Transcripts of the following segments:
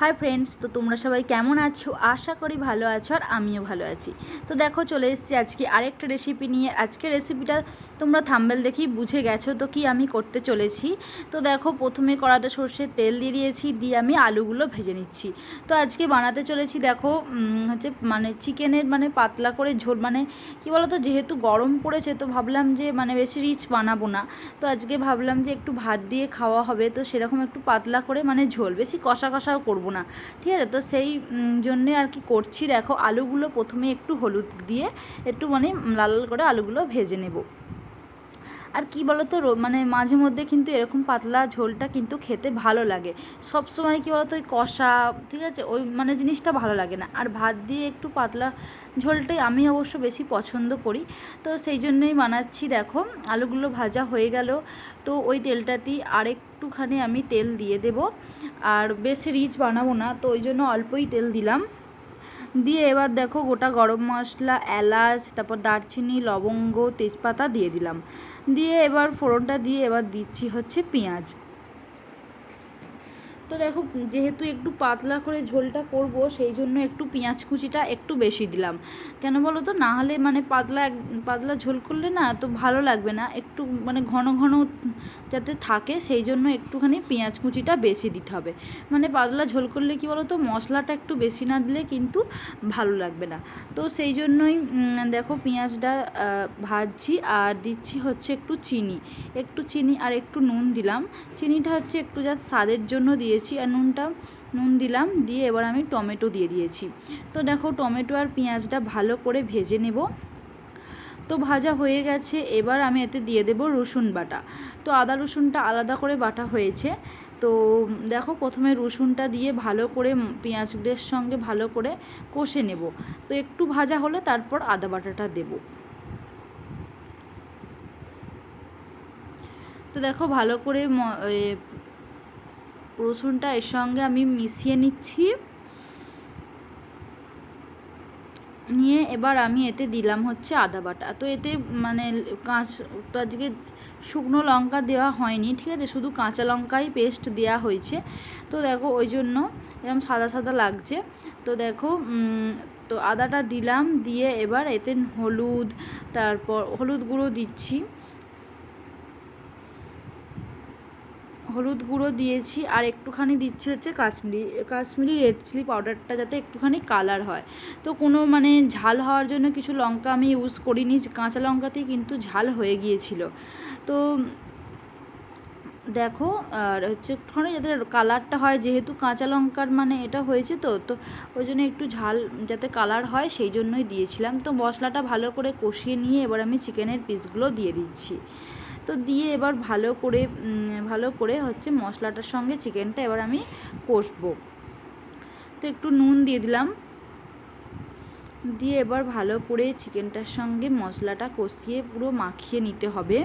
Hi friends তো তোমরা সবাই কেমন আছো? আশা করি ভালো আছো আর আমিও ভালো আছি। তো দেখো, চলে এসেছি আজকে আরেকটা রেসিপি নিয়ে। আজকের রেসিপিটা তোমরা থাম্বেল দেখেই বুঝে গেছো তো কি আমি করতে চলেছি। তো দেখো, প্রথমে কড়াতে সর্ষের তেল দিয়ে দিয়েছি, দিয়ে আমি আলুগুলো ভেজে নিচ্ছি। তো আজকে বানাতে চলেছি দেখো হচ্ছে মানে চিকেনের মানে পাতলা করে ঝোল। মানে কি বলতো, যেহেতু গরম পড়েছে তো ভাবলাম যে মানে বেশি রিচ বানাবো না। তো আজকে ভাবলাম যে একটু ভাত দিয়ে খাওয়া হবে। তো সেরকম একটু পাতলা করে মানে ঝোল। বেশি কষা কষাও করব না। ঠিক আছে? তো সেই জন্যে আর কি করছি। দেখো, আলুগুলো প্রথমে একটু হলুদ দিয়ে একটু মানে লাল লাল করে আলুগুলো ভেজে নেব। আর কি বলতো মানে মাঝে মধ্যে কিন্তু এরকম পাতলা ঝোলটা কিন্তু খেতে ভালো লাগে। সব সময় কি বলতো, ওই কষা, ঠিক আছে, ওই মানে জিনিসটা ভালো লাগে না। আর ভাত দিয়ে একটু পাতলা ঝোলটাই আমি অবশ্য বেশি পছন্দ করি। তো সেই জন্যই বানাচ্ছি, দেখো, আলুগুলো ভাজা হয়ে গেল। তো ওই তেলটাতেই আরেকটুখানি আমি তেল দিয়ে দেব। আর বেশি রিচ বানাবো না, তো ওই জন্য অল্পই তেল দিলাম। দিয়ে এবার দেখো, গোটা গরম মশলা, এলাচ, তারপর দারচিনি, লবঙ্গ, তেজপাতা দিয়ে দিলাম। দিয়ে এবার ফোড়নটা দিয়ে এবার দিচ্ছি হচ্ছে পেঁয়াজ। তো দেখো, যেহেতু একটু পাতলা করে ঝোলটা করব, সেই জন্য একটু পেঁয়াজ কুচিটা একটু বেশি দিলাম। কেন বলো তো? না হলে মানে পাতলা পাতলা ঝোল করলে না তো ভালো লাগবে না। একটু মানে ঘন ঘন যাতে থাকে, সেই জন্য একটুখানি পেঁয়াজ কুচিটা বেশি দিতে হবে। মানে পাতলা ঝোল করলে কি বলো তো? মশলাটা একটু বেশি না দিলে কিন্তু ভালো লাগবে না। তো সেই জন্যই দেখো পেঁয়াজটা ভাজছি আর দিচ্ছি হচ্ছে একটু চিনি। একটু চিনি আর একটু নুন দিলাম। চিনিটা হচ্ছে একটু যা স্বাদের জন্য দিয়েছি আর নুনটা, নুন দিলাম, দিয়ে এবার আমি টমেটো দিয়ে দিয়েছি। তো দেখো টমেটো আর পেঁয়াজটা ভালো করে ভেজে নেব। তো ভাজা হয়ে গেছে, এবার আমি এতে দিয়ে দেব রসুন বাটা। তো আদা রসুনটা আলাদা করে বাটা হয়েছে। তো দেখো প্রথমে রসুনটা দিয়ে ভালো করে পেঁয়াজদের সঙ্গে ভালো করে কষে নেব। তো একটু ভাজা হলে তারপর আদা বাটাটা দেব। তো দেখো ভালো করে রসুনটা এর সঙ্গে আমি মিশিয়ে নিচ্ছি। নিয়ে এবার আমি এতে দিলাম হচ্ছে আদা বাটা। তো এতে মানে কাঁচ, তো আজকে শুকনো লঙ্কা দেওয়া হয়নি, ঠিক আছে? শুধু কাঁচা লঙ্কাই পেস্ট দেওয়া হয়েছে। তো দেখো, ওই জন্য এরকম সাদা সাদা লাগছে। তো দেখো তো আদাটা দিলাম, দিয়ে এবার এতে হলুদ, তারপর হলুদ গুঁড়ো দিচ্ছি। হলুদ গুঁড়ো দিয়েছি আর একটুখানি দিচ্ছি হচ্ছে কাশ্মীরি কাশ্মীরি রেড চিলি পাউডারটা যাতে একটুখানি কালার হয়। তো কোনো মানে ঝাল হওয়ার জন্য কিছু লঙ্কা আমি ইউজ করিনি, কাঁচা লঙ্কাতেই কিন্তু ঝাল হয়ে গিয়েছিল। তো দেখো, আর হচ্ছে একটুখানি যাতে কালারটা হয়, যেহেতু কাঁচা লঙ্কার মানে এটা হয়েছে তো তো ওই জন্য একটু ঝাল যাতে কালার হয় সেই জন্যই দিয়েছিলাম। তো মশলাটা ভালো করে কষিয়ে নিয়ে এবার আমি চিকেনের পিসগুলো দিয়ে দিচ্ছি। তো দিয়ে এবার ভালো করে ভালো করে হচ্ছে মশলাটার সঙ্গে চিকেনটা এবার আমি কষবো। তো একটু নুন দিয়ে দিলাম। দিয়ে এবার ভালো করে চিকেনটার সঙ্গে মশলাটা কষিয়ে পুরো মাখিয়ে নিতে হবে।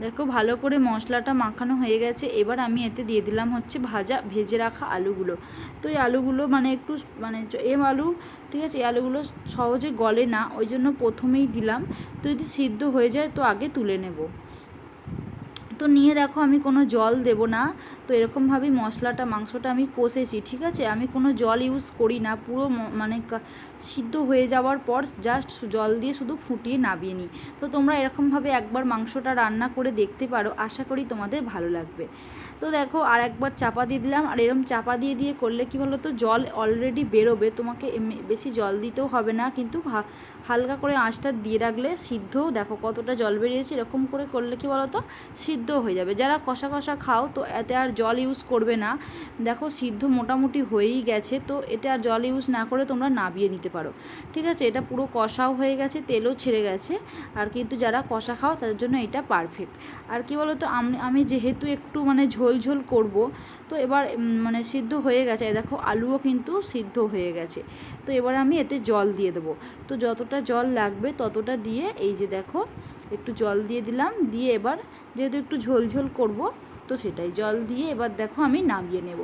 দেখো, ভালো করে মশলাটা মাখানো হয়ে গেছে। এবার আমি এতে দিয়ে দিলাম হচ্ছে ভাজা, ভেজে রাখা আলুগুলো। তো এই আলুগুলো মানে একটু মানে এম আলু, ঠিক আছে, এই আলুগুলো সহজে গলে না, ওই জন্য প্রথমেই দিলাম। তো যদি সিদ্ধ হয়ে যায়, তো আগে তুলে নেব। তো নিয়ে দেখো আমি কোনো জল দেব না। তো এরকমভাবেই মশলাটা, মাংসটা আমি কষেছি, ঠিক আছে? আমি কোনো জল ইউজ করি না। পুরো মানে সিদ্ধ হয়ে যাওয়ার পর জাস্ট জল দিয়ে শুধু ফুটিয়ে নামিয়ে নিই। তো তোমরা এরকমভাবে একবার মাংসটা রান্না করে দেখতে পারো। আশা করি তোমাদের ভালো লাগবে। তো দেখো, আর একবার চাপা দিয়ে দিলাম। আর এরকম চাপা দিয়ে দিয়ে করলে কি বলো তো জল অলরেডি বেরোবে। তোমাকে বেশি জল দিতেও হবে না। কিন্তু হালকা করে আঁচটা দিয়ে রাখলে সিদ্ধ দেখো কতটা জল বেরিয়েছে, এরকম করে করলে কি বলো তো সিদ্ধ হয়ে যাবে। যারা কষা কষা খাও, তো এতে আর জল ইউজ করবে না। দেখো, সিদ্ধ মোটামুটি হয়েই গেছে। তো এটা আর জল ইউজ না করে তোমরা নাবিয়ে নিতে পারো। ঠিক আছে? এটা পুরো কষাও হয়ে গেছে, তেলও ছেড়ে গেছে। আর কিন্তু যারা কষা খাও, তাদের জন্য এটা পারফেক্ট আর কি বলো তো আমি আমি যেহেতু একটু মানে ঝোল ঝোল করব। তো এবার মানে সিদ্ধ হয়ে গেছে। দেখো, আলুও কিন্তু সিদ্ধ হয়ে গেছে। তো এবার আমি এতে জল দিয়ে দেবো। তো যতটা জল লাগবে ততটা দিয়ে এই যে দেখো, একটু জল দিয়ে দিলাম। দিয়ে এবার যেহেতু একটু ঝোল ঝোল করব, তো সেটাই জল দিয়ে এবার দেখো আমি নামিয়ে নেব।